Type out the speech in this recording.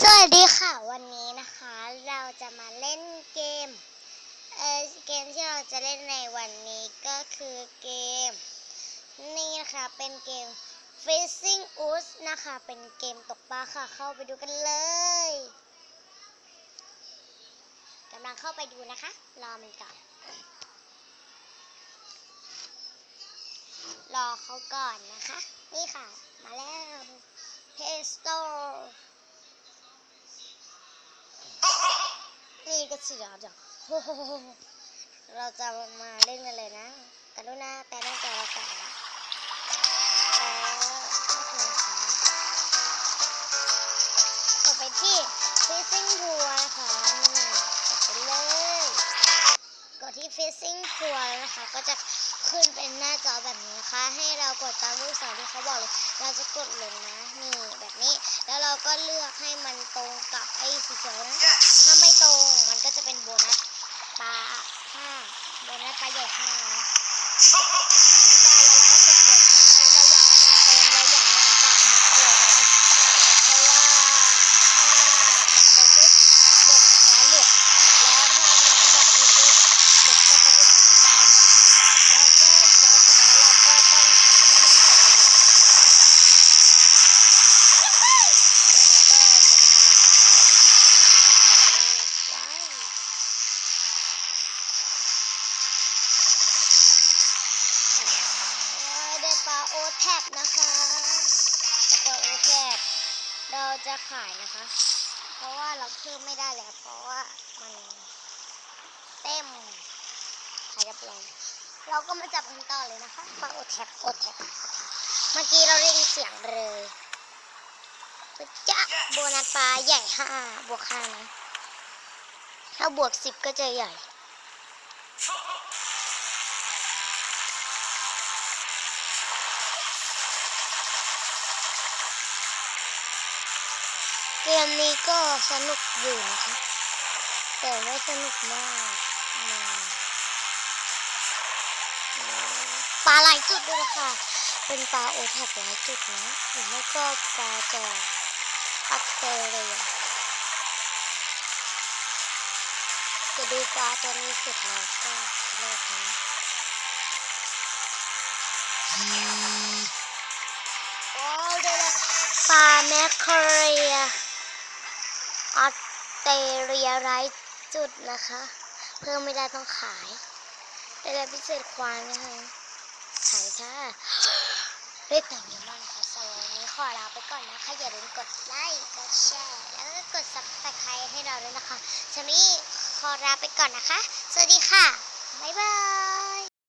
สวัสดีค่ะ วันนี้นะคะ เราจะมาเล่นเกมเออเกมที่เราจะเล่นในวันนี้ก็คือเกม นี่นะคะเป็นเกม Fishing o o d นะคะ เป็นเกมตกปลาค่ะ เข้าไปดูกันเลยกำลังเข้าไปดูนะคะ รอมันก่อน รอเขาก่อนนะคะ นี่ค่ะ มาแล้ว Play Store ก็เสียจ้ะโอ้โหเราจะมาเล่นกันเลยนะกรุณาแต่หน้าจอเราก่อนนะแล้วโอเคค่ะกดไปที่ Fishing Tour นะคะกดไปเลยกดที่ Fishing Tour แล้วนะคะ ก็จะขึ้นเป็นหน้าจอแบบนี้นะคะ ให้เรากดตามลูกศรที่เขาบอกเลย เราจะกดลงนะ นี่แบบนี้ แล้วเราก็เลือกให้มันตรงกับไอ้สีเขียวนะ ถ้าไม่ตรงมันก็จะเป็นโบนัสปลาห้าโบนัสปลาใหญ่ห้านะไม่ได้แล้วเราก็จะเด็ดค่ะเราอยากให้มันเต็มเราอยากให้มันจับหมดตัวนะเพราะว่าถ้ามันเต็มปุ๊บเด็กจะหลุดแล้วถ้ามันหมดนี้ปุ๊บเด็กก็จะหลุดเหมือนกันแล้วก็เพราะฉะนั้นเราก็ต้องทำให้มันพอดีแล้วมันก็จะได้ว้าวได้ปลาโอ แทบนะคะปลาโอแทบเราจะขายนะคะ เพราะว่าเราเพิ่มไม่ได้แล้ว เพราะว่ามันเต็มขายเรียบร้อยเราก็มาจับกันต่อเลยนะคะปลาโอแทบโอแทบเมื่อกี้เราเรียกเสียงเลยจะโบนัสปลาใหญ่ห้าบวกห้านะ ถ้าบวกสิบก็จะใหญ่ เกมนี้ก็สนุกอยู่นะคะแต่ไม่สนุกมากปลาหลายจุดด้วยนะคะเป็นปลาโอแทบหลายจุดนะหรือไม่ก็ปลาจากออสเตรเลยจะดูปลาตัวนี้เสร็จแล้วก็เลิกนะโอ้เดี๋ยวนะปลาแมคเคเรียอ เตเลียไรจุดนะคะ เพิ่มไม่ได้ต้องขายได้แล้วพิเศษควายนะคะขายค่ะได้แต่งเยอะมากนะคะสำหรับวันนี้ขอลาไปก่อนนะคะอย่าลืมกดไลค์กดแชร์แล้วก็กด subscribe ให้เราด้วยนะคะสำหรับนี้ขอลาไปก่อนนะคะ สวัสดีค่ะ บ๊ายบาย